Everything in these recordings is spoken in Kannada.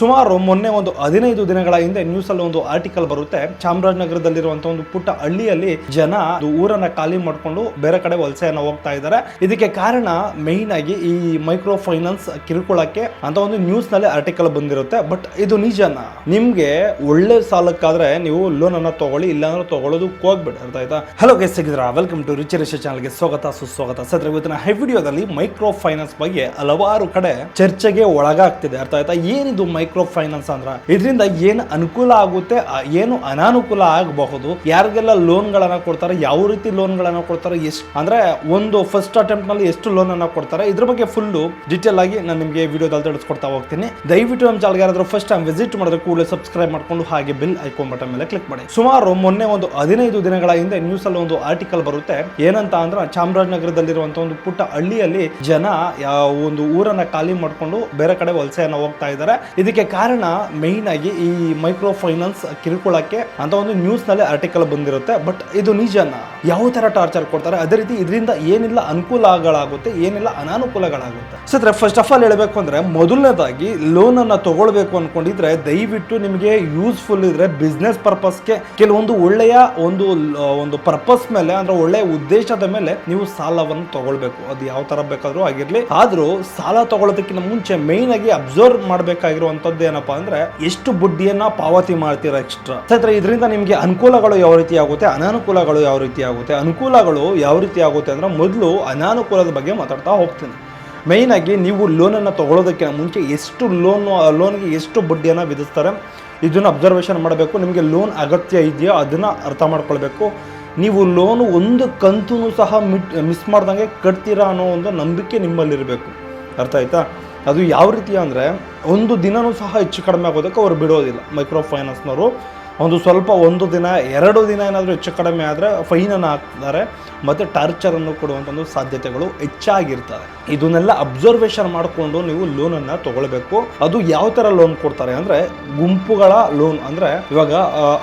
ಸುಮಾರು ಮೊನ್ನೆ ಒಂದು ಹದಿನೈದು ದಿನಗಳ ಹಿಂದೆ ನ್ಯೂಸ್ ಅಲ್ಲಿ ಒಂದು ಆರ್ಟಿಕಲ್ ಬರುತ್ತೆ. ಚಾಮರಾಜನಗರದಲ್ಲಿರುವಂತಹ ಒಂದು ಪುಟ್ಟ ಹಳ್ಳಿಯಲ್ಲಿ ಜನ ಊರನ್ನ ಖಾಲಿ ಮಾಡ್ಕೊಂಡು ಬೇರೆ ಕಡೆ ವಲಸೆಯನ್ನ ಹೋಗ್ತಾ ಇದ್ದಾರೆ. ಇದಕ್ಕೆ ಕಾರಣ ಮೇಯ್ನ್ ಆಗಿ ಈ ಮೈಕ್ರೋ ಫೈನಾನ್ಸ್ ಕಿರುಕುಳಕ್ಕೆ ಅಂತ ಒಂದು ನ್ಯೂಸ್ನಲ್ಲಿ ಆರ್ಟಿಕಲ್ ಬಂದಿರುತ್ತೆ. ಬಟ್ ಇದು ನಿಜನಾ? ನಿಮ್ಗೆ ಒಳ್ಳೆ ಸಾಲಕ್ಕಾದ್ರೆ ನೀವು ಲೋನ್ ಅನ್ನ ತಗೊಳ್ಳಿ, ಇಲ್ಲಾಂದ್ರೆ ತಗೊಳ್ಳೋದು ಹೋಗ್ಬೇಡಿ. ಅರ್ಥ ಆಯ್ತಾ? ಹಲೋ ಗೈಸ್ ಸಿಗಿದ್ರ ವೆಲ್ಕಮ್ ಟು ರಿಚ್ ರಿಚ್ ಚಾನಲ್ಗೆ ಸ್ವಾಗತ, ಸುಸ್ವಾಗತ. ಸದ್ರ ಇವತ್ತಿನ ಹೈ ವಿಡಿಯೋದಲ್ಲಿ ಮೈಕ್ರೋ ಫೈನಾನ್ಸ್ ಬಗ್ಗೆ ಹಲವಾರು ಕಡೆ ಚರ್ಚೆಗೆ ಒಳಗಾಗ್ತಿದೆ. ಅರ್ಥ ಆಯ್ತಾ? ಏನಿದು ಮೈಕ್ರೋ ಫೈನಾನ್ಸ್ ಅಂದ್ರ. ಇದರಿಂದ ಏನು ಅನುಕೂಲ ಆಗುತ್ತೆ ಏನು ಅನಾನುಕೂಲ ಆಗಬಹುದು, ಯಾರಿಗೆಲ್ಲ ಲೋನ್ಗಳನ್ನ ಕೊಡ್ತಾರೆ, ಯಾವ ರೀತಿ ಲೋನ್ಗಳನ್ನ ಕೊಡ್ತಾರೆ, ಎಷ್ಟು, ಅಂದ್ರೆ ಒಂದು ಫಸ್ಟ್ ಅಟೆಂಪ್ಟ್ನಲ್ಲಿ ಎಷ್ಟು ಲೋನ್ ಅನ್ನ ಕೊಡ್ತಾರೆ, ಇದ್ರ ಬಗ್ಗೆ ಫುಲ್ ಡೀಟೇಲ್ ಆಗಿ ನಾನು ನಿಮಗೆ ವಿಡಿಯೋದಲ್ಲಿ ತಿಳಿಸ್ಕೊಡ್ತಾ ಹೋಗ್ತೀನಿ. ದಯವಿಟ್ಟು ನಮ್ಮ ಚಾನಲ್ಗೆ ಫಸ್ಟ್ ಟೈಮ್ ವಿಸಿಟ್ ಮಾಡಿದ್ರೆ ಕೂಡಲೇ ಸಬ್ಸ್ಕ್ರೈಬ್ ಮಾಡ್ಕೊಂಡು ಹಾಗೆ ಬಿಲ್ ಐಕಾನ್ ಬಟನ್ ಮೇಲೆ ಕ್ಲಿಕ್ ಮಾಡಿ. ಸುಮಾರು ಮೊನ್ನೆ ಒಂದು ಹದಿನೈದು ದಿನಗಳ ಹಿಂದೆ ನ್ಯೂಸ್ ಅಲ್ಲಿ ಒಂದು ಆರ್ಟಿಕಲ್ ಬರುತ್ತೆ. ಏನಂತ ಅಂದ್ರೆ ಚಾಮರಾಜನಗರದಲ್ಲಿರುವಂತ ಒಂದು ಪುಟ್ಟ ಹಳ್ಳಿಯಲ್ಲಿ ಜನ ಒಂದು ಊರನ್ನ ಖಾಲಿ ಮಾಡಿಕೊಂಡು ಬೇರೆ ಕಡೆ ವಲಸೆಯನ್ನ ಹೋಗ್ತಾ ಇದ್ದಾರೆ. ಇದಕ್ಕೆ ಕಾರಣ ಮೇಯ್ನ್ ಆಗಿ ಈ ಮೈಕ್ರೋ ಫೈನಾನ್ಸ್ ಕಿರುಕುಳಕ್ಕೆ ಅಂತ ಒಂದು ನ್ಯೂಸ್ನಲ್ಲಿ ಆರ್ಟಿಕಲ್ ಬಂದಿರುತ್ತೆ. ಬಟ್ ಇದು ನಿಜನ? ಯಾವ ತರ ಟಾರ್ಚರ್ ಕೊಡ್ತಾರೆ? ಅದೇ ರೀತಿ ಇದರಿಂದ ಏನಿಲ್ಲ ಅನುಕೂಲಗಳಾಗುತ್ತೆ, ಏನಿಲ್ಲ ಅನಾನುಕೂಲಗಳಾಗುತ್ತೆ. ಸತ್ರ ಫಸ್ಟ್ ಆಫ್ ಆಲ್ ಹೇಳಬೇಕು ಅಂದ್ರೆ ಮೊದಲನೇದಾಗಿ ಲೋನ್ ಅನ್ನ ತಗೊಳ್ಬೇಕು ಅನ್ಕೊಂಡಿದ್ರೆ ದಯವಿಟ್ಟು ನಿಮಗೆ ಯೂಸ್ಫುಲ್ ಇದ್ರೆ ಬಿಸ್ನೆಸ್ ಪರ್ಪಸ್ಗೆ ಕೆಲವೊಂದು ಒಳ್ಳೆಯ ಒಂದು ಒಂದು ಪರ್ಪಸ್ ಮೇಲೆ, ಅಂದ್ರೆ ಒಳ್ಳೆಯ ಉದ್ದೇಶದ ಮೇಲೆ ನೀವು ಸಾಲವನ್ನು ತಗೊಳ್ಬೇಕು. ಅದು ಯಾವ ತರ ಬೇಕಾದ್ರೂ ಆಗಿರ್ಲಿ. ಆದ್ರೂ ಸಾಲ ತಗೊಳ್ಳೋದಕ್ಕಿಂತ ಮುಂಚೆ ಮೇಯ್ನ್ ಆಗಿ ಅಬ್ಸರ್ವ್ ಮಾಡ್ಬೇಕಾಗಿರುವಂತದ್ದು ಏನಪ್ಪ ಅಂದ್ರೆ, ಎಷ್ಟು ಬುದ್ಧಿಯನ್ನ ಪಾವತಿ ಮಾಡ್ತೀರಾ ಎಕ್ಸ್ಟ್ರಾ ಇದರಿಂದ ನಿಮಗೆ ಅನುಕೂಲಗಳು ಯಾವ ರೀತಿ ಆಗುತ್ತೆ? ಅನಾನುಕೂಲಗಳು ಯಾವ ರೀತಿ ಆಗುತ್ತೆ? ಅನುಕೂಲಗಳು ಯಾವ ರೀತಿ ಆಗುತ್ತೆ ಅಂದ್ರೆ ಮೊದಲು ಅನಾನುಕೂಲದ ಬಗ್ಗೆ ಮಾತಾಡ್ತಾ ಹೋಗ್ತೀನಿ. ಮೇಯ್ನ್ ಆಗಿ ನೀವು ಲೋನನ್ನು ತಗೊಳ್ಳೋದಕ್ಕೆ ಮುಂಚೆ ಎಷ್ಟು ಲೋನ್ ಲೋನ್ಗೆ ಎಷ್ಟು ಬಡ್ಡಿಯನ್ನು ವಿಧಿಸ್ತಾರೆ, ಇದನ್ನು ಅಬ್ಸರ್ವೇಷನ್ ಮಾಡಬೇಕು. ನಿಮಗೆ ಲೋನ್ ಅಗತ್ಯ ಇದೆಯೋ ಅದನ್ನು ಅರ್ಥ ಮಾಡ್ಕೊಳ್ಬೇಕು. ನೀವು ಲೋನು ಒಂದು ಕಂತು ಸಹ ಮಿಸ್ ಮಾಡ್ದಂಗೆ ಕಟ್ತೀರಾ ಅನ್ನೋ ಒಂದು ನಂಬಿಕೆ ನಿಮ್ಮಲ್ಲಿರಬೇಕು. ಅರ್ಥ ಆಯ್ತಾ? ಅದು ಯಾವ ರೀತಿ ಅಂದರೆ ಒಂದು ದಿನನೂ ಸಹ ಹೆಚ್ಚು ಕಡಿಮೆ ಆಗೋದಕ್ಕೆ ಅವ್ರು ಬಿಡೋದಿಲ್ಲ ಮೈಕ್ರೋ ಫೈನಾನ್ಸ್ನವರು. ಒಂದು ಸ್ವಲ್ಪ ಒಂದು ದಿನ, ಎರಡು ದಿನ ಏನಾದರೂ ಹೆಚ್ಚು ಕಡಿಮೆ ಆದರೆ ಫೈನನ್ನು ಹಾಕ್ತಾರೆ, ಮತ್ತು ಟಾರ್ಚರನ್ನು ಕೊಡುವಂಥ ಒಂದು ಸಾಧ್ಯತೆಗಳು ಹೆಚ್ಚಾಗಿರ್ತವೆ. ಇದನ್ನೆಲ್ಲ ಅಬ್ಸರ್ವೇಷನ್ ಮಾಡಿಕೊಂಡು ನೀವು ಲೋನನ್ನು ತೊಗೊಳ್ಬೇಕು. ಅದು ಯಾವ ಥರ ಲೋನ್ ಕೊಡ್ತಾರೆ ಅಂದರೆ, ಗುಂಪುಗಳ ಲೋನ್ ಅಂದರೆ, ಇವಾಗ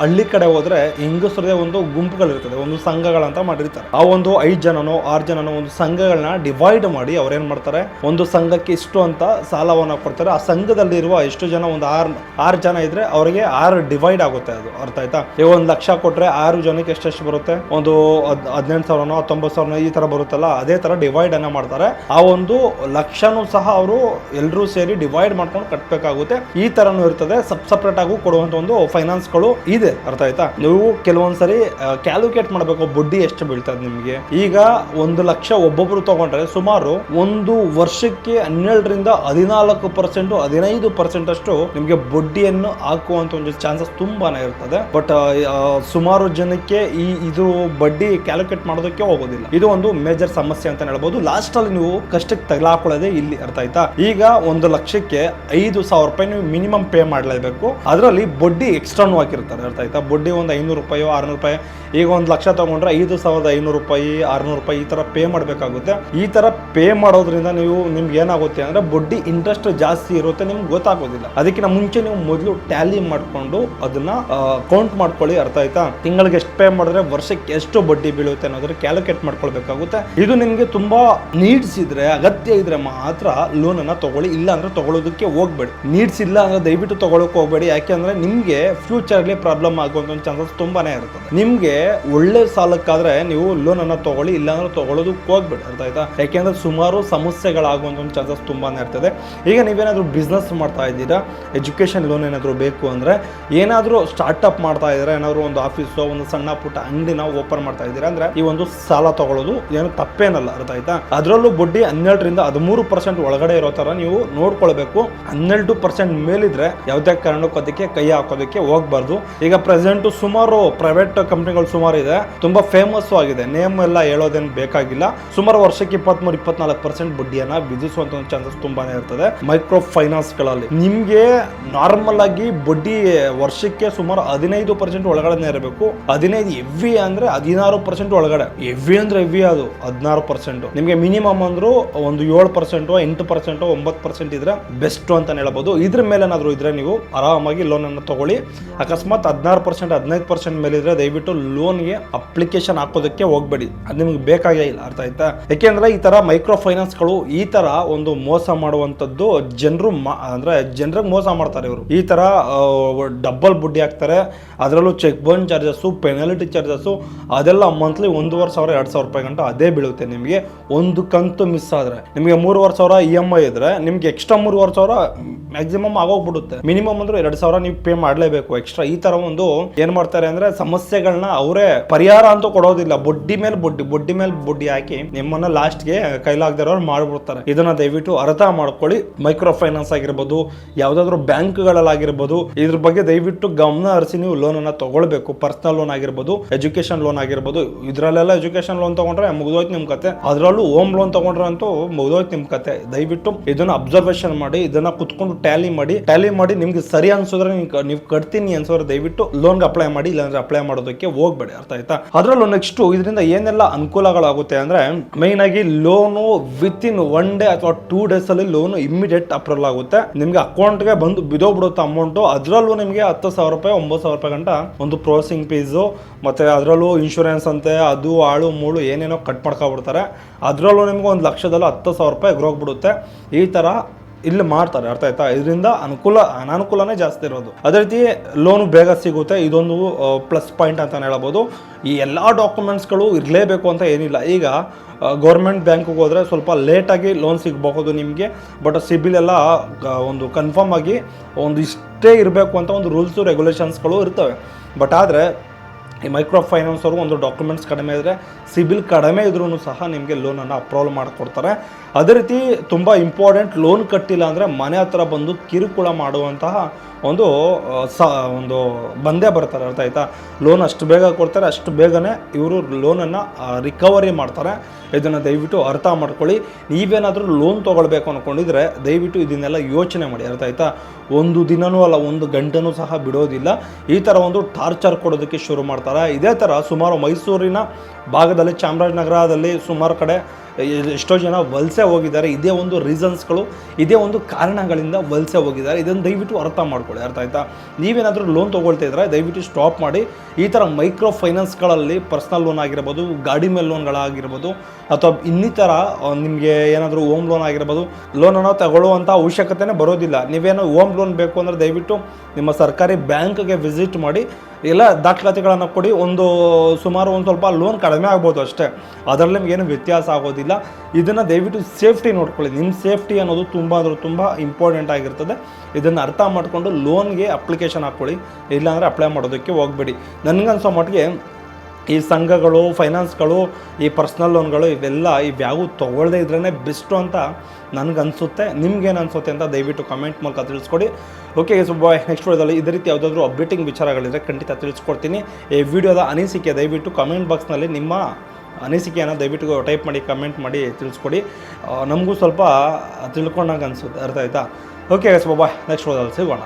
ಹಳ್ಳಿ ಕಡೆ ಹೋದರೆ ಹೆಂಗಸರದೇ ಒಂದು ಗುಂಪುಗಳಿರ್ತದೆ, ಒಂದು ಸಂಘಗಳಂತ ಮಾಡಿರ್ತಾರೆ. ಆ ಒಂದು ಐದು ಜನನೋ, ಆರು ಜನನೋ ಒಂದು ಸಂಘಗಳನ್ನ ಡಿವೈಡ್ ಮಾಡಿ ಅವ್ರೇನು ಮಾಡ್ತಾರೆ, ಒಂದು ಸಂಘಕ್ಕೆ ಇಷ್ಟು ಅಂತ ಸಾಲವನ್ನು ಕೊಡ್ತಾರೆ. ಆ ಸಂಘದಲ್ಲಿರುವ ಎಷ್ಟು ಜನ, ಒಂದು ಆರು ಆರು ಜನ ಇದ್ರೆ ಅವರಿಗೆ ಆರು ಡಿವೈಡ್ ಆಗುತ್ತೆ ಅದು. ಅರ್ಥ ಆಯ್ತಾ? ಈಗ ಒಂದು ಲಕ್ಷ ಕೊಟ್ರೆ ಆರು ಜನಕ್ಕೆ ಎಷ್ಟೆಷ್ಟು ಬರುತ್ತೆ? ಒಂದು ಹದ್- ಹದಿನೆಂಟು ಸಾವಿರನೋ ಹತ್ತೊಂಬತ್ತು ಸಾವಿರನೋ ಈ ತರ ಬರುತ್ತಲ್ಲ, ಅದೇ ತರ ಡಿವೈಡ್ ಅನ್ನ ಮಾಡ್ತಾರೆ. ಆ ಒಂದು ಲಕ್ಷನೂ ಸಹ ಅವರು ಎಲ್ಲರೂ ಸೇರಿ ಡಿವೈಡ್ ಮಾಡ್ಕೊಂಡು ಕಟ್ಟಬೇಕಾಗುತ್ತೆ ಈ ತರನೂ ಇರ್ತದೆ. ಸಬ್ ಸಪ್ರೇಟ್ ಆಗೂ ಕೊಡುವಂತ ಒಂದು ಫೈನಾನ್ಸ್ಗಳು ಇದೆ. ಅರ್ಥ ಆಯ್ತಾ? ನೀವು ಕೆಲವೊಂದ್ಸರಿ ಕ್ಯಾಲ್ಕುಲೇಟ್ ಮಾಡಬೇಕು ಬಡ್ಡಿ ಎಷ್ಟು ಬೀಳ್ತದೆ ನಿಮಗೆ. ಈಗ ಒಂದು ಲಕ್ಷ ಒಬ್ಬೊಬ್ರು ತಗೊಂಡ್ರೆ ಸುಮಾರು ಒಂದು ವರ್ಷಕ್ಕೆ ಹನ್ನೆರಡರಿಂದ ಹದಿನಾಲ್ಕು ಪರ್ಸೆಂಟ್, ಹದಿನೈದು ಪರ್ಸೆಂಟ್ ಅಷ್ಟು ನಿಮಗೆ ಬಡ್ಡಿಯನ್ನು ಹಾಕುವಂತ ಒಂದು ಚಾನ್ಸಸ್ ತುಂಬಾನೇ ಇರ್ತದೆ. ಬಟ್ ಸುಮಾರು ಜನಕ್ಕೆ ಈ, ಇದು ಬಡ್ಡಿ ಕ್ಯಾಲ್ಕುಲೇಟ್ ಮಾಡೋದಕ್ಕೆ ಹೋಗೋದಿಲ್ಲ. ಇದು ಒಂದು ಮೇಜರ್ ಸಮಸ್ಯೆ ಅಂತ ಹೇಳ್ಬೋದು. ಲಾಸ್ಟ್ ಅಲ್ಲಿ ನೀವು ಕಷ್ಟಕ್ಕೆ ತಗಲಾಕೊಳ್ಳೋದೇ ಇಲ್ಲಿ ಅರ್ಥ ಆಯ್ತಾ? ಈಗ ಒಂದು ಲಕ್ಷಕ್ಕೆ ಐದು ಸಾವಿರ ರೂಪಾಯಿ ನೀವು ಮಿನಿಮಮ್ ಪೇ ಮಾಡಲೇಬೇಕು. ಅದರಲ್ಲಿ ಬಡ್ಡಿ ಎಕ್ಸ್ಟ್ರಾನು ಹಾಕಿರ್ತಾರೆ. ಅರ್ಥ ಆಯ್ತಾ? ಬಡ್ಡಿ ಒಂದು ಐನೂರು ರೂಪಾಯಿ, ಆರ್ನೂರು ರೂಪಾಯಿ. ಈಗ ಒಂದು ಲಕ್ಷ ತಗೊಂಡ್ರೆ ಐದು ಸಾವಿರದ ಐನೂರು ರೂಪಾಯಿ, ಆರ್ನೂರು ರೂಪಾಯಿ ಈ ತರ ಪೇ ಮಾಡಬೇಕಾಗುತ್ತೆ. ಈ ತರ ಪೇ ಮಾಡೋದ್ರಿಂದ ನೀವು ನಿಮ್ಗೆ ಏನಾಗುತ್ತೆ ಅಂದ್ರೆ ಬಡ್ಡಿ ಇಂಟ್ರೆಸ್ಟ್ ಜಾಸ್ತಿ ಇರುತ್ತೆ, ನಿಮ್ಗೆ ಗೊತ್ತಾಗೋದಿಲ್ಲ. ಅದಕ್ಕಿಂತ ಮುಂಚೆ ನೀವು ಮೊದಲು ಟ್ಯಾಲಿ ಮಾಡ್ಕೊಂಡು ಅದನ್ನ ಕೌಂಟ್ ಮಾಡ್ಕೊಳ್ಳಿ, ಅರ್ಥ ಆಯ್ತಾ? ತಿಂಗಳಿಗೆ ಎಷ್ಟು ಪೇ ಮಾಡಿದ್ರೆ ವರ್ಷಕ್ಕೆ ಎಷ್ಟು ಬಡ್ಡಿ ಬೀಳುತ್ತೆ ಅನ್ನೋದ್ರ ಕ್ಯಾಲ್ಕುಲೇಟ್ ಮಾಡ್ಕೊಳ್ಬೇಕಾಗುತ್ತೆ. ಇದು ನಿಮಗೆ ತುಂಬಾ ನೀಡ್ಸ್ ಇದ್ರೆ, ಅಗತ್ಯ ಇದ್ರೆ ಮಾತ್ರ ಲೋನ್ ಅನ್ನ ತಗೊಳ್ಳಿ. ಇಲ್ಲ ಅಂದ್ರೆ ತಗೊಳ್ಳೋದಕ್ಕೆ ಹೋಗ್ಬೇಡಿ. ನೀಡ್ಸ್ ಇಲ್ಲ ಅಂದ್ರೆ ದಯವಿಟ್ಟು ತಗೊಳಕ್ ಹೋಗ್ಬೇಡಿ. ಯಾಕೆಂದ್ರೆ ನಿಮ್ಗೆ ಫ್ಯೂಚರ್ ಅಲ್ಲಿ ಪ್ರಾಬ್ಲಮ್ ಆಗುವಂತ ಒಂದು ಚಾನ್ಸಸ್ ತುಂಬಾನೇ ಇರ್ತದೆ. ನಿಮ್ಗೆ ಒಳ್ಳೆ ಸಾಲಕ್ಕಾದ್ರೆ ನೀವು ಲೋನ್ ಅನ್ನ ತಗೊಳ್ಳಿ. ಇಲ್ಲ ಅಂದ್ರೆ ತಗೊಳ್ಳೋದಕ್ಕೆ ಹೋಗ್ಬೇಡಿ. ಅರ್ಥ ಆಯ್ತಾ? ಯಾಕೆಂದ್ರೆ ಸುಮಾರು ಸಮಸ್ಯೆಗಳಾಗುವಂತ ಒಂದು ಚಾನ್ಸಸ್ ತುಂಬಾನೇ ಇರ್ತದೆ. ಈಗ ನೀವೇನಾದ್ರೂ ಬಿಸ್ನೆಸ್ ಮಾಡ್ತಾ ಇದ್ದೀರಾ? ಎಜುಕೇಶನ್ ಲೋನ್ ಏನಾದರೂ ಬೇಕು ಅಂದ್ರೆ ಏನಾದರೂ ಸ್ಟಾರ್ಟ್ಅಪ್ ಮಾಡ್ತಾ ಇದ್ದೀರಾ ಏನಾದರೂ ಒಂದು ಆಫೀಸು ಒಂದು ಸಣ್ಣ ಪುಟ್ಟ ಅಂಗಡಿನ ಓಪನ್ ಮಾಡ್ತಾ ಇದ್ದೀರಾ ಅಂದ್ರೆ ಈ ಒಂದು ಸಾಲ ತಗೊಳ್ಳೋದು ಏನು ತಪ್ಪೇನಲ್ಲ, ಅರ್ಥ ಆಯ್ತಾ? ಅದರಲ್ಲೂ ಬಡ್ಡಿ ಹನ್ನೆರಡರಿಂದ ಹದಿಮೂರು ಪರ್ಸೆಂಟ್ ಒಳಗಡೆ ಇರೋ ತರ ನೀವು ನೋಡ್ಕೊಳ್ಬೇಕು. ಹನ್ನೆರಡು ಪರ್ಸೆಂಟ್ ಮೇಲಿದ್ರೆ ಯಾವುದೇ ಕಾರಣಕ್ಕೂ ಅದಕ್ಕೆ ಕೈ ಹಾಕೋದಕ್ಕೆ ಹೋಗ್ಬಾರ್ದು. ಈಗ ಪ್ರೆಸೆಂಟ್ ಸುಮಾರು ಪ್ರೈವೇಟ್ ಕಂಪ್ನಿಗಳು ಸುಮಾರು ಇದೆ. ತುಂಬಾ ಫೇಮಸ್ ಆಗಿದೆ. ನೇಮ್ ಎಲ್ಲ ಹೇಳೋದೇನು ಬೇಕಾಗಿಲ್ಲ. ಸುಮಾರು ವರ್ಷಕ್ಕೆ ಇಪ್ಪತ್ಮೂರು, ಇಪ್ಪತ್ನಾಲ್ಕು ಪರ್ಸೆಂಟ್ ಬಡ್ಡಿಯನ್ನ ವಿಧಿಸುವಂತ ಚಾನ್ಸಸ್ ತುಂಬಾನೇ ಇರ್ತದೆ. ಮೈಕ್ರೋ ಫೈನಾನ್ಸ್ಗಳಲ್ಲಿ. ನಿಮ್ಗೆ ನಾರ್ಮಲ್ ಆಗಿ ಬಡ್ಡಿ ವರ್ಷಕ್ಕೆ ಸುಮಾರು ಸುಮಾರು ಹದಿನೈದು ಪರ್ಸೆಂಟ್ ಒಳಗಡೆ ಇರಬೇಕು. ಹದಿನೈದು ಎವ್ವಿ ಅಂದ್ರೆ ಹದಿನಾರು ಪರ್ಸೆಂಟ್ ಒಳಗಡೆ. ಎವ್ವಿ ಅಂದ್ರೆ ಎವ್ವಿ ಅದು, ಹದಿನಾರು ಪರ್ಸೆಂಟ್ ನಿಮಗೆ ಮಿನಿಮಮ್ ಅಂದ್ರು ಒಂದು ಏಳು ಪರ್ಸೆಂಟ್ ಎಂಟು ಪರ್ಸೆಂಟ್ ಒಂಬತ್ತು ಪರ್ಸೆಂಟ್ ಇದ್ರೆ ಬೆಸ್ಟ್ ಅಂತ ಹೇಳಬಹುದು ಇದ್ರ ಮೇಲೆ ಏನಾದ್ರು ಇದ್ರೆ ನೀವು ಆರಾಮಾಗಿ ಲೋನ್ ಅನ್ನು ತಗೊಳ್ಳಿ. ಅಕಸ್ಮಾತ್ ಹದಿನಾರು ಪರ್ಸೆಂಟ್ ಹದಿನೈದು ಪರ್ಸೆಂಟ್ ಮೇಲೆ ಇದ್ರೆ ದಯವಿಟ್ಟು ಲೋನ್ಗೆ ಅಪ್ಲಿಕೇಶನ್ ಹಾಕೋದಕ್ಕೆ ಹೋಗ್ಬೇಡಿ. ಅದು ನಿಮ್ಗೆ ಬೇಕಾಗೇ ಇಲ್ಲ, ಅರ್ಥ ಆಯ್ತಾ? ಯಾಕೆಂದ್ರೆ ಈ ತರ ಮೈಕ್ರೋ ಫೈನಾನ್ಸ್ಗಳು ಈ ತರ ಒಂದು ಮೋಸ ಮಾಡುವಂತದ್ದು ಜನರು ಅಂದ್ರೆ ಜನರಿಗೆ ಮೋಸ ಮಾಡ್ತಾರೆ ಇವರು. ಈ ತರ ಡಬ್ಬಲ್ ಬುಡ್ಡಿ ಹಾಕ್ತಾರೆ. ಅದರಲ್ಲೂ check bounce charges penalty charges ಅದೆಲ್ಲ ಮಂತ್ಲಿ ಒಂದೂವರೆ ಸಾವಿರ, ಎರಡು ಸಾವಿರ ರೂಪಾಯಿ ಗಂಟ ಅದೇ ಬೀಳುತ್ತೆ ನಿಮಗೆ. ಒಂದು ಕಂತು ಮಿಸ್ ಆದ್ರೆ, ನಿಮಗೆ ಮೂರುವರೆ ಸಾವಿರ ಇ ಎಂ ಐ ಇದ್ರೆ, ನಿಮಗೆ ಎಕ್ಸ್ಟ್ರಾ ಮೂರುವರೆ ಸಾವಿರ ಮ್ಯಾಕ್ಸಿಮಮ್ ಆಗೋಗ್ಬಿಡುತ್ತೆ. ಮಿನಿಮಮ್ ಅಂದ್ರೆ ಎರಡು ಸಾವಿರ ನೀವು ಪೇ ಮಾಡಲೇಬೇಕು ಎಕ್ಸ್ಟ್ರಾ ಈ ತರ ಒಂದು ಏನ್ ಮಾಡ್ತಾರೆ ಅಂದ್ರೆ ಸಮಸ್ಯೆಗಳನ್ನ ಅವರೇ ಪರಿಹಾರ ಅಂತೂ ಕೊಡೋದಿಲ್ಲ. ಬೊಡ್ಡಿ ಮೇಲೆ ಬಡ್ಡಿ, ಬೊಡ್ಡಿ ಮೇಲೆ ಬಡ್ಡಿ ಹಾಕಿ ನಿಮ್ಮನ್ನ ಲಾಸ್ಟ್ಗೆ ಕೈಲಾಗದಿರೋರು ಮಾಡ್ಬಿಡ್ತಾರೆ. ಇದನ್ನ ದಯವಿಟ್ಟು ಅರ್ಥ ಮಾಡ್ಕೊಳ್ಳಿ. ಮೈಕ್ರೋ ಫೈನಾನ್ಸ್ ಆಗಿರ್ಬೋದು, ಯಾವ್ದಾದ್ರು ಬ್ಯಾಂಕ್ಗಳಲ್ಲಾಗಿರ್ಬೋದು, ಇದ್ರ ಬಗ್ಗೆ ದಯವಿಟ್ಟು ಗಮನ ಹರಿಸಿ ನೀವು ಲೋನ್ ಅನ್ನ ತಗೊಳ್ಬೇಕು. ಪರ್ಸನಲ್ ಲೋನ್ ಆಗಿರ್ಬೋದು ಎಜುಕೇಶನ್ ಲೋನ್ ಆಗಿರ್ಬೋದು. ಇದರಲ್ಲೆಲ್ಲ ಎಜುಕೇಶನ್ ಲೋನ್ ತಗೊಂಡ್ರೆ ಮುಗಿದೋಯ್ತು ನಿಮ್ ಕತೆ. ಅದರಲ್ಲೂ ಹೋಮ್ ಲೋನ್ ತಗೊಂಡ್ರೆ ಅಂತೂ ಮುಗಿದೋಯ್ತು ನಿಮ್ ಕತೆ. ದಯವಿಟ್ಟು ಇದನ್ನ ಅಬ್ಸರ್ವೇಷನ್ ಮಾಡಿ, ಇದನ್ನ ಕುತ್ಕೊಂಡು ಟ್ಯಾಲಿ ಮಾಡಿ ಟ್ಯಾಲಿ ಮಾಡಿ ನಿಮ್ಗೆ ಸರಿ ಅನ್ಸೋದ್ರೆ ನೀವು ಕಟ್ತೀನಿ ಅನ್ಸೋದ್ರೆ ದಯವಿಟ್ಟು ಲೋನ್ಗೆ ಅಪ್ಲೈ ಮಾಡಿ, ಇಲ್ಲಾಂದ್ರೆ ಅಪ್ಲೈ ಮಾಡೋದಕ್ಕೆ ಹೋಗ್ಬೇಡಿ. ಅರ್ಥ ಆಯ್ತಾ? ಅದರಲ್ಲೂ ನೆಕ್ಸ್ಟ್ ಇದರಿಂದ ಏನೆಲ್ಲ ಅನುಕೂಲಗಳಾಗುತ್ತೆ ಅಂದ್ರೆ ಮೈನ್ ಆಗಿ loan within one day ಅಥವಾ ಟೂ ಡೇಸ್ ಅಲ್ಲಿ ಲೋನ್ ಇಮಿಡಿಯೇಟ್ ಅಪ್ರೂವಲ್ ಆಗುತ್ತೆ. ನಿಮ್ಗೆ ಅಕೌಂಟ್ಗೆ ಬಂದು ಬಿದೋಗ್ಬಿಡುತ್ತೆ ಅಮೌಂಟ್ ಅದರಲ್ಲೂ ನಿಮಗೆ ಹತ್ತು ಸಾವಿರ ರೂಪಾಯಿ ಒಂಬತ್ತು ಸಾವಿರ ರೂಪಾಯಿ ಗಂಟ ಒಂದು ಪ್ರೋಸೆಸಿಂಗ್ ಫೀಸು ಮತ್ತು ಅದರಲ್ಲೂ ಇನ್ಶೂರೆನ್ಸ್ ಅಂತೆ, ಅದು, ಆಳು, ಮೂಳು, ಏನೇನೋ ಕಟ್ ಮಾಡ್ಕೊಬಿಡ್ತಾರೆ ಅದರಲ್ಲೂ ನಿಮ್ಗೆ ಒಂದು ಲಕ್ಷದಲ್ಲೂ ಹತ್ತು ಸಾವಿರ ರೂಪಾಯಿ ಎಗ್ರೋಗ್ಬಿಡುತ್ತೆ ಈ ಥರ ಇಲ್ಲಿ ಮಾಡ್ತಾರೆ, ಅರ್ಥ ಆಯ್ತಾ? ಇದರಿಂದ ಅನುಕೂಲ, ಅನಾನುಕೂಲನೇ ಜಾಸ್ತಿ ಇರೋದು. ಅದೇ ರೀತಿ ಲೋನು ಬೇಗ ಸಿಗುತ್ತೆ. ಇದೊಂದು ಪ್ಲಸ್ ಪಾಯಿಂಟ್ ಅಂತಲೇ ಹೇಳ್ಬೋದು. ಈ ಎಲ್ಲ ಡಾಕ್ಯುಮೆಂಟ್ಸ್ಗಳು ಇರಲೇಬೇಕು ಅಂತ ಏನಿಲ್ಲ. ಈಗ ಗೌರ್ಮೆಂಟ್ ಬ್ಯಾಂಕಿಗೆ ಹೋದರೆ ಸ್ವಲ್ಪ ಲೇಟಾಗಿ ಲೋನ್ ಸಿಗಬಹುದು ನಿಮಗೆ. ಬಟ್ ಸಿಬಿಲ್ ಎಲ್ಲ ಒಂದು ಕನ್ಫರ್ಮ್ ಆಗಿ ಒಂದು ಇಷ್ಟೇ ಇರಬೇಕು ಅಂತ ಒಂದು ರೂಲ್ಸು ರೆಗ್ಯುಲೇಷನ್ಸ್ಗಳು ಇರ್ತವೆ. ಬಟ್ ಆದರೆ ಈ ಮೈಕ್ರೋ ಫೈನಾನ್ಸ್ ಅವರು ಒಂದು ಡಾಕ್ಯುಮೆಂಟ್ಸ್ ಕಡಿಮೆ ಇದ್ದರೆ ಸಿಬಿಲ್ ಕಡಿಮೆ ಇದ್ರೂ ಸಹ ನಿಮಗೆ ಲೋನನ್ನು ಅಪ್ರೂವಲ್ ಮಾಡಿಕೊಡ್ತಾರೆ. ಅದೇ ರೀತಿ ತುಂಬ ಇಂಪಾರ್ಟೆಂಟ್ ಲೋನ್ ಕಟ್ಟಿಲ್ಲ ಅಂದರೆ ಮನೆ ಹತ್ರ ಬಂದು ಕಿರುಕುಳ ಮಾಡುವಂತಹ ಒಂದು ಸ, ಒಂದು ಬಂದೇ ಬರ್ತಾರೆ, ಅರ್ಥ ಆಯ್ತಾ? ಲೋನ್ ಅಷ್ಟು ಬೇಗ ಕೊಡ್ತಾರೆ, ಅಷ್ಟು ಬೇಗನೆ ಇವರು ಲೋನನ್ನು ರಿಕವರಿ ಮಾಡ್ತಾರೆ. ಇದನ್ನು ದಯವಿಟ್ಟು ಅರ್ಥ ಮಾಡ್ಕೊಳ್ಳಿ. ನೀವೇನಾದರೂ ಲೋನ್ ತೊಗೊಳ್ಬೇಕು ಅಂದ್ಕೊಂಡಿದ್ರೆ ದಯವಿಟ್ಟು ಇದನ್ನೆಲ್ಲ ಯೋಚನೆ ಮಾಡಿ, ಅರ್ಥ ಆಯ್ತಾ? ಒಂದು ದಿನವೂ ಅಲ್ಲ, ಒಂದು ಗಂಟೆನೂ ಸಹ ಬಿಡೋದಿಲ್ಲ. ಈ ಥರ ಒಂದು ಟಾರ್ಚರ್ ಕೊಡೋದಕ್ಕೆ ಶುರು ಮಾಡ್ತಾರೆ. ಇದೇ ಥರ ಸುಮಾರು ಮೈಸೂರಿನ ಭಾಗದಲ್ಲಿ ಚಾಮರಾಜನಗರದಲ್ಲಿ ಸುಮಾರು ಕಡೆ ಎಷ್ಟೋ ಜನ ವಲಸೆ ಹೋಗಿದ್ದಾರೆ. ಇದೇ ಒಂದು ರೀಸನ್ಸ್ಗಳು ಇದೇ ಒಂದು ಕಾರಣಗಳಿಂದ ವಲಸೆ ಹೋಗಿದ್ದಾರೆ. ಇದನ್ನು ದಯವಿಟ್ಟು ಅರ್ಥ ಮಾಡ್ಕೊಳ್ಳಿ. ಅರ್ಥ ಆಯ್ತಾ? ನೀವೇನಾದರೂ ಲೋನ್ ತೊಗೊಳ್ತಾ ಇದ್ರೆ ದಯವಿಟ್ಟು ಸ್ಟಾಪ್ ಮಾಡಿ. ಈ ಥರ ಮೈಕ್ರೋ ಫೈನಾನ್ಸ್ಗಳಲ್ಲಿ ಪರ್ಸ್ನಲ್ ಲೋನ್ ಆಗಿರ್ಬೋದು, ಗಾಡಿ ಮೇಲೆ ಲೋನ್ಗಳಾಗಿರ್ಬೋದು ಅಥವಾ ಇನ್ನಿತರ ನಿಮಗೆ ಏನಾದರೂ ಹೋಮ್ ಲೋನ್ ಆಗಿರ್ಬೋದು ಲೋನನ್ನು ತಗೊಳ್ಳುವಂಥ ಅವಶ್ಯಕತೆನೇ ಬರೋದಿಲ್ಲ. ನೀವೇನೋ ಹೋಮ್ ಲೋನ್ ಬೇಕು ಅಂದರೆ ದಯವಿಟ್ಟು ನಿಮ್ಮ ಸರ್ಕಾರಿ ಬ್ಯಾಂಕ್ಗೆ ವಿಸಿಟ್ ಮಾಡಿ. ಎಲ್ಲ ದಾಖಲಾತಿಗಳನ್ನು ಕೊಡಿ. ಒಂದು, ಸುಮಾರು ಒಂದು ಸ್ವಲ್ಪ ಲೋನ್ ಕಡಿಮೆ ಆಗ್ಬೋದು ಅಷ್ಟೇ. ಅದರಲ್ಲಿ ನಿಮಗೇನು ವ್ಯತ್ಯಾಸ ಆಗೋದಿಲ್ಲ. ಇದನ್ನು ದಯವಿಟ್ಟು ಸೇಫ್ಟಿ ನೋಡ್ಕೊಳ್ಳಿ. ನಿಮ್ಮ ಸೇಫ್ಟಿ ಅನ್ನೋದು ತುಂಬ ಅಂದರೆ ತುಂಬ ಇಂಪಾರ್ಟೆಂಟ್ ಆಗಿರ್ತದೆ. ಇದನ್ನು ಅರ್ಥ ಮಾಡಿಕೊಂಡು ಲೋನ್ಗೆ ಅಪ್ಲಿಕೇಶನ್ ಹಾಕ್ಕೊಳ್ಳಿ ಇಲ್ಲಾಂದರೆ ಅಪ್ಲೈ ಮಾಡೋದಕ್ಕೆ ಹೋಗಬೇಡಿ. ನನಗನ್ಸೋ ಮಟ್ಟಿಗೆ ಈ ಸಂಘಗಳು, ಫೈನಾನ್ಸ್ಗಳು, ಈ ಪರ್ಸ್ನಲ್ ಲೋನ್ಗಳು ಇವೆಲ್ಲ ಇವ್ಯಾವು ತೊಗೊಳ್ಳದೇ ಇದ್ರೇ ಬೆಸ್ಟು ಅಂತ ನನಗನ್ಸುತ್ತೆ. ನಿಮ್ಗೇನು ಅನಿಸುತ್ತೆ ಅಂತ ದಯವಿಟ್ಟು ಕಮೆಂಟ್ ಮೂಲಕ ತಿಳಿಸ್ಕೊಡಿ. ಓಕೆ ಬಾಯ್ ನೆಕ್ಸ್ಟ್ ವಿಡಿಯೋದಲ್ಲಿ ಇದೇ ರೀತಿ ಯಾವುದಾದ್ರೂ ಅಪ್ಡೇಟಿಂಗ್ ವಿಚಾರಗಳಿದ್ರೆ ಖಂಡಿತ ತಿಳಿಸ್ಕೊಡ್ತೀನಿ. ಈ ವಿಡಿಯೋದ ಅನಿಸಿಕೆ ದಯವಿಟ್ಟು ಕಮೆಂಟ್ ಬಾಕ್ಸ್ನಲ್ಲಿ ನಿಮ್ಮ ಅನಿಸಿಕೆಯನ್ನು ದಯವಿಟ್ಟು ಟೈಪ್ ಮಾಡಿ, ಕಮೆಂಟ್ ಮಾಡಿ ತಿಳಿಸ್ಕೊಡಿ. ನಮಗೂ ಸ್ವಲ್ಪ ತಿಳ್ಕೊಂಡಂಗೆ ಅನಿಸುತ್ತೆ, ಅರ್ಥ ಆಯ್ತಾ? ಓಕೆ ಬಾಯ್ ನೆಕ್ಸ್ಟ್ ಓದಲ್ಲಿ ಸಿಗೋಣ.